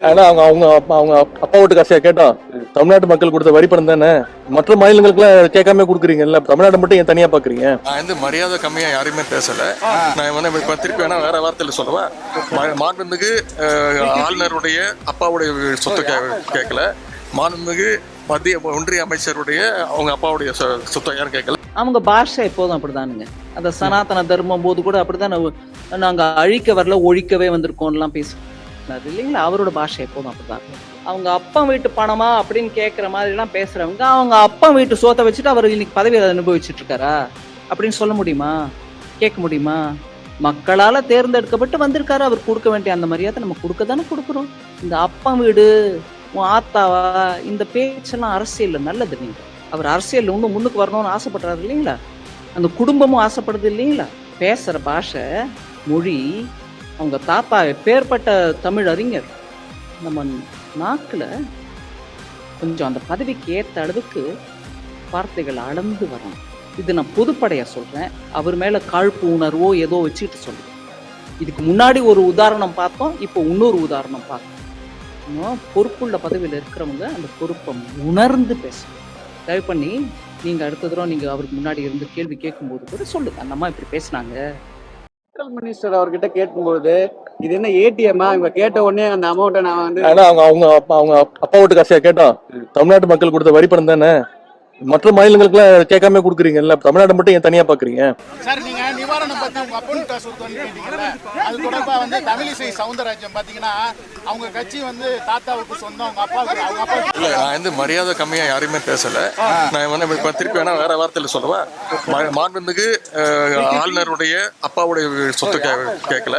ஆனா அவங்க அவங்க அப்பா அவங்க அப்பா வீட்டு காசையா கேட்டோம் தமிழ்நாட்டு மக்கள் கொடுத்த வரி பணம் தானே? மற்ற மாநிலங்களுக்குலாம் கேட்காம கொடுக்குறீங்கல்ல தமிழ்நாடு மட்டும் ஏன் தனியா பாக்குறீங்க? நான் வந்து மரியாதை கம்மியா யாரையுமே பேசல. நான் வந்து இப்ப திருப்பி வேணா வேற வார்த்தையில சொல்லுவேன் மாண்புமிகு ஆளுநருடைய அப்பாவுடைய சொத்து கே- கேட்கல மாண்புமிகு மத்திய ஒன்றிய அமைச்சருடைய அவங்க அப்பாவுடைய சொத்தை யாரும் கேட்கல அவங்க பாஷை எப்போதும் அப்படிதானுங்க. அந்த சனாதன தர்மம் போது கூட அப்படிதான் நாங்க- அழிக்க வரல ஒழிக்கவே வந்திருக்கோம்லாம் பேசினார் இல்லைங்களா? அவரோட பாஷை எப்போதும் அப்படிதான். அவங்க அப்பா வீட்டு பணமா அப்படின்னு கேட்குற மாதிரிலாம் பேசுகிறவங்க பேசுறவங்க அவங்க அப்பா வீட்டு சோத்தை வச்சுட்டு அவர் இன்னைக்கு பதவியை அனுபவிச்சுட்டு இருக்காரா அப்படின்னு சொல்ல முடியுமா? கேட்க முடியுமா? மக்களால் தேர்ந்தெடுக்கப்பட்டு வந்திருக்காரு. அவர் கொடுக்க வேண்டிய அந்த மரியாதை நம்ம கொடுக்க தானே கொடுக்குறோம். இந்த அப்பா வீடு உன் ஆத்தாவா இந்த பேச்செல்லாம் அரசியலில் நல்லது நீங்கள் அவர் அரசியல் இன்னும் முன்னுக்கு வரணும்னு ஆசைப்படுறாரு இல்லைங்களா? அந்த குடும்பமும் ஆசைப்படுது இல்லைங்களா? பேசுகிற பாஷை மொழி அவங்க தாத்தா பேர்பட்ட தமிழ் அறிஞர் நம்ம நாக்கில் கொஞ்சம் அந்த பதவிக்கு ஏற்ற அளவுக்கு வார்த்தைகள் அளந்து வரணும் இது நான் பொதுப்படையா சொல்றேன். அவர் மேல காழ்ப்பு உணர்வோ ஏதோ வச்சுக்கிட்டு சொல்றேன். இதுக்கு முன்னாடி ஒரு உதாரணம் பார்த்தோம் இப்போ இன்னொரு உதாரணம் பார்த்தோம். பொறுப்புள்ள பதவியில் இருக்கிறவங்க அந்த பொறுப்பை உணர்ந்து பேசணும். தயவு பண்ணி நீங்கள் அடுத்த தடவை நீங்கள் அவருக்கு முன்னாடி இருந்து கேள்வி கேட்கும்போது கூட சொல்லுங்க. அந்த அம்மா இப்படி பேசுனாங்க. லோக்கல் மினிஸ்டர் அவர்கிட்ட கேட்கும்போது இது என்ன ஏடிஎம்மா? இவங்க கேட்ட உடனே அந்த அமௌண்ட்டை நான் வந்து ஆனா அவங்க அவங்க அப்பா அவங்க அப்பா வீட்டு காசையா கேட்டோம் தமிழ்நாட்டு மக்கள் கொடுத்த வரி பணம் தானே? மற்ற மாநிலங்களுக்குலாம் கேட்காம கொடுக்குறீங்கல்ல? தமிழ்நாடு மட்டும் ஏன் தனியா பாக்குறீங்க சார் நீங்க நிவாரணம் பத்தி உங்க அது தொடர்பா வந்து தமிழிசை சவுந்தரராஜன் பாத்தீங்கன்னா அவங்க கட்சி வந்து தாத்தாவுக்கு சொந்தம் அவங்க அப்பாவுக்கு அவங்க அப்பா இல்ல நான் வந்து மரியாதை கம்மியா யாரையுமே பேசல. நான் வந்து இப்ப திருப்பி வேணா வேற வார்த்தையில சொல்லுவேன் மாண்புமிகு ஆளுநருடைய அப்பாவுடைய சொத்து கேட்கல.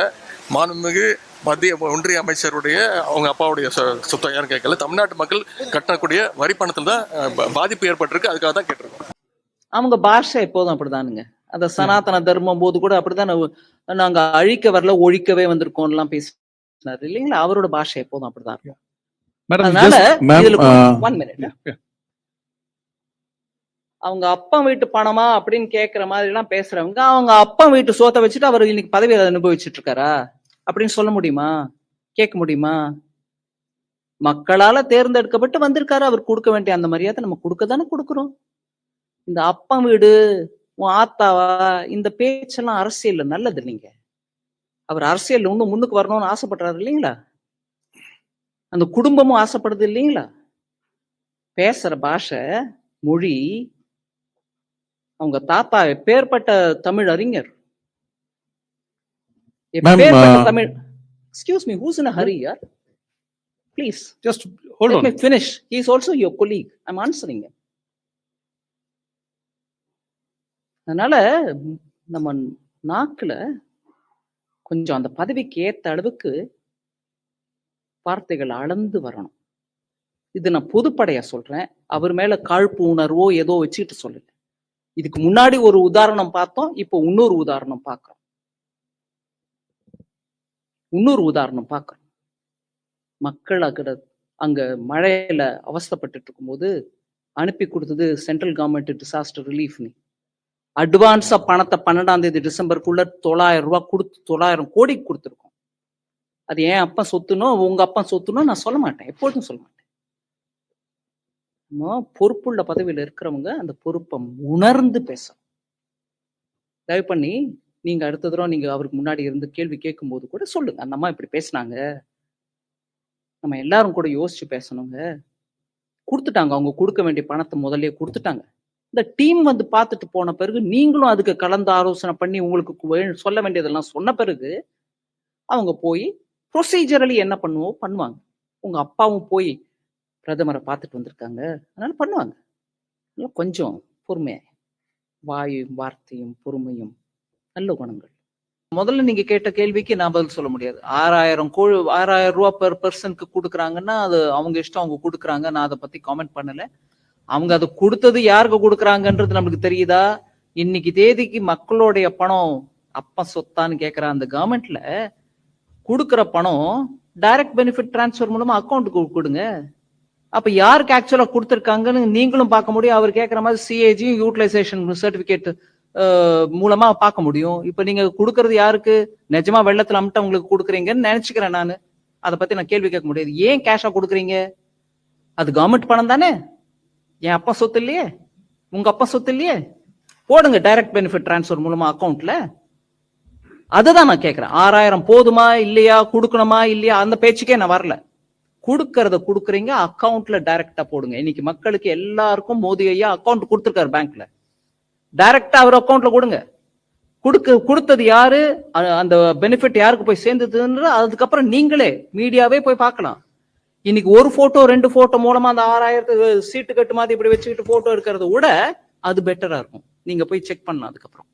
மாண்புமிகு மத்திய ஒன்றிய அமைச்சருடைய அவங்க அப்பாவுடைய சொ- சொத்தை யாரும் கேட்கல. தமிழ்நாட்டு மக்கள் கட்டக்கூடிய வரி பணத்தில் தான் பாதிப்பு ஏற்பட்டிருக்கு. அதுக்காக தான் கேட்டிருக்கோம். அவங்க பாஷை எப்போதும் அப்படிதானுங்க. அந்த சனாதன தர்மம் போது கூட அப்படிதான் நாங்க- அழிக்க வரல ஒழிக்கவே வந்திருக்கோம்லாம் பேசுறாரு இல்லைங்களா? அவரோட பாஷை எப்போதும் அப்படிதான் இருக்கும். அதனால uh, ஒன் மினிட் அவங்க அப்பா வீட்டு பணமா அப்படின்னு கேட்குற மாதிரி எல்லாம் பேசுறவங்க அவங்க அப்பா வீட்டு சோத்தை வச்சுட்டு அவர் இன்னைக்கு பதவி அனுபவிச்சுட்டு இருக்காரா? அப்படின்னு சொல்ல முடியுமா? கேட்க முடியுமா? மக்களால தேர்ந்தெடுக்கப்பட்டு வந்திருக்காரு. அவர் கொடுக்க வேண்டிய அந்த மரியாதை நம்ம கொடுக்க தானே கொடுக்குறோம். இந்த அப்பா வீடு உன் ஆத்தாவா இந்த பேச்செல்லாம் அரசியல்ல நல்லது இல்லைங்க அவர் அரசியல் இன்னும் முன்னுக்கு வரணும்னு ஆசைப்படுறாரு இல்லைங்களா? அந்த குடும்பமும் ஆசைப்படுது இல்லைங்களா? பேசுற பாஷை மொழி அவங்க தாத்தா பேர்பட்ட தமிழ் அறிஞர் Tamil excuse me who's in Hari யார் please Let on. me finish. He is also your colleague. I'm answering him. அதனால நம்ம நாக்குல கொஞ்சம் அந்த பதவிக்கு ஏத்த அளவுக்கு வார்த்தைகள் அளந்து வரணும் இது நான் பொதுப்படையா சொல்றேன் அவர் மேல காழ்ப்பு உணர்வோ ஏதோ வச்சுக்கிட்டு சொல்லல இதுக்கு முன்னாடி ஒரு உதாரணம் பார்த்தோம் இப்போ இன்னொரு உதாரணம் பார்க்கிறோம் இன்னொரு உதாரணம் பார்க்கணும். மக்கள் அக்கட அங்க மழையில அவஸ்தைப்பட்டுட்டு இருக்கும்போது அனுப்பி கொடுத்தது சென்ட்ரல் கவர்மெண்ட் டிசாஸ்டர் ரிலீஃப் நீ அட்வான்ஸா பணத்தை பன்னெண்டாம் தேதி டிசம்பருக்குள்ள தொள்ளாயிரம் ரூபாய் கொடுத்து தொள்ளாயிரம் கோடி கொடுத்துருக்கோம். அது ஏன் அப்பா சொத்துனோ உங்க அப்பா சொத்துனோ நான் சொல்ல மாட்டேன். எப்பொழுதும் சொல்ல மாட்டேன். நம்ம பொறுப்புள்ள பதவியில் இருக்கிறவங்க அந்த பொறுப்பை உணர்ந்து பேசணும். தயவு பண்ணி நீங்க அடுத்த தடவை நீங்க அவருக்கு முன்னாடி இருந்து கேள்வி கேட்கும்போது கூட சொல்லுங்க. அந்த அம்மா இப்படி பேசுனாங்க. நம்ம எல்லாரும் கூட யோசிச்சு பேசணுங்க. கொடுத்துட்டாங்க. அவங்க கொடுக்க வேண்டிய பணத்தை முதல்ல கொடுத்துட்டாங்க. இந்த டீம் வந்து பார்த்துட்டு போன பிறகு நீங்களும் அதுக்கு கலந்து ஆலோசனை பண்ணி உங்களுக்கு சொல்ல வேண்டியதெல்லாம் சொன்ன பிறகு அவங்க போய் ப்ரொசீஜரலி என்ன பண்ணுவோ பண்ணுவாங்க. உங்க அப்பாவும் போய் பிரதமரை பார்த்துட்டு வந்திருக்காங்க. அதனால பண்ணுவாங்க. கொஞ்சம் பொறுமையாக வாயும் வார்த்தையும் பொறுமையும் நல்ல குணங்கள். முதல்ல நீங்க கேட்ட கேள்விக்கு நான் பதில் சொல்ல முடியாது. ஆறாயிரம் கோழி ஆறாயிரம் ரூபாய் பெர் பர்சனுக்கு கொடுக்குறாங்கன்னா அது அவங்க இஷ்டம் அவங்க கொடுக்குறாங்க. நான் அதை பத்தி காமெண்ட் பண்ணல. அவங்க அதை கொடுத்தது யாருக்கு கொடுக்குறாங்கன்றது நம்மளுக்கு தெரியுதா? இன்னைக்கு தேதிக்கு மக்களுடைய பணம் அப்பா சொத்தான்னு கேட்குற அந்த கவர்மெண்ட்ல கொடுக்குற பணம் டைரக்ட் பெனிஃபிட் டிரான்ஸ்ஃபர் மூலமா அக்கௌண்ட்டுக்கு கொடுங்க. அப்ப யாருக்கு ஆக்சுவலா கொடுத்துருக்காங்கன்னு நீங்களும் பார்க்க முடியும். அவர் கேட்குற மாதிரி சிஏஜியும் யூட்டிலைசேஷன் சர்டிபிகேட் மூலமா பார்க்க முடியும். இப்ப நீங்க கொடுக்கறது யாருக்கு? நிஜமா வெள்ளத்துல அமிட்ட உங்களுக்கு கொடுக்குறீங்கன்னு நினைச்சுக்கிறேன் நான். அதை பத்தி நான் கேள்வி கேட்க முடியாது. ஏன் கேஷா கொடுக்குறீங்க? அது கவர்மெண்ட் பணம் தானே? என் அப்பா சொத்து இல்லையே? உங்க அப்பா சொத்து இல்லையே? போடுங்க டைரக்ட் பெனிஃபிட் ட்ரான்ஸ்ஃபர் மூலமா அக்கௌண்ட்ல அதுதான் நான் கேட்கிறேன். ஆறாயிரம் போதுமா? இல்லையா? கொடுக்கணுமா? இல்லையா? அந்த பேச்சுக்கே நான் வரல. கொடுக்கறத கொடுக்குறீங்க அக்கௌண்ட்ல டைரக்டா போடுங்க. இன்னைக்கு மக்களுக்கு எல்லாருக்கும் மோதி ஐயா அக்கௌண்ட் கொடுத்துருக்காரு பேங்க்ல டைரக்டா அவர் அக்கௌண்ட்ல கொடுங்க. கொடுக்க கொடுத்தது யாரு? அந்த பெனிஃபிட் யாருக்கு போய் சேர்ந்ததுன்ற அதுக்கப்புறம் நீங்களே மீடியாவே போய் பார்க்கலாம். இன்னைக்கு ஒரு போட்டோ ரெண்டு போட்டோ மூலமா அந்த ஆறாயிரத்து சீட்டு கட்டு மாதிரி இப்படி வச்சுக்கிட்டு போட்டோ எடுக்கிறத விட அது பெட்டரா இருக்கும். நீங்க போய் செக் பண்ணலாம் அதுக்கப்புறம்.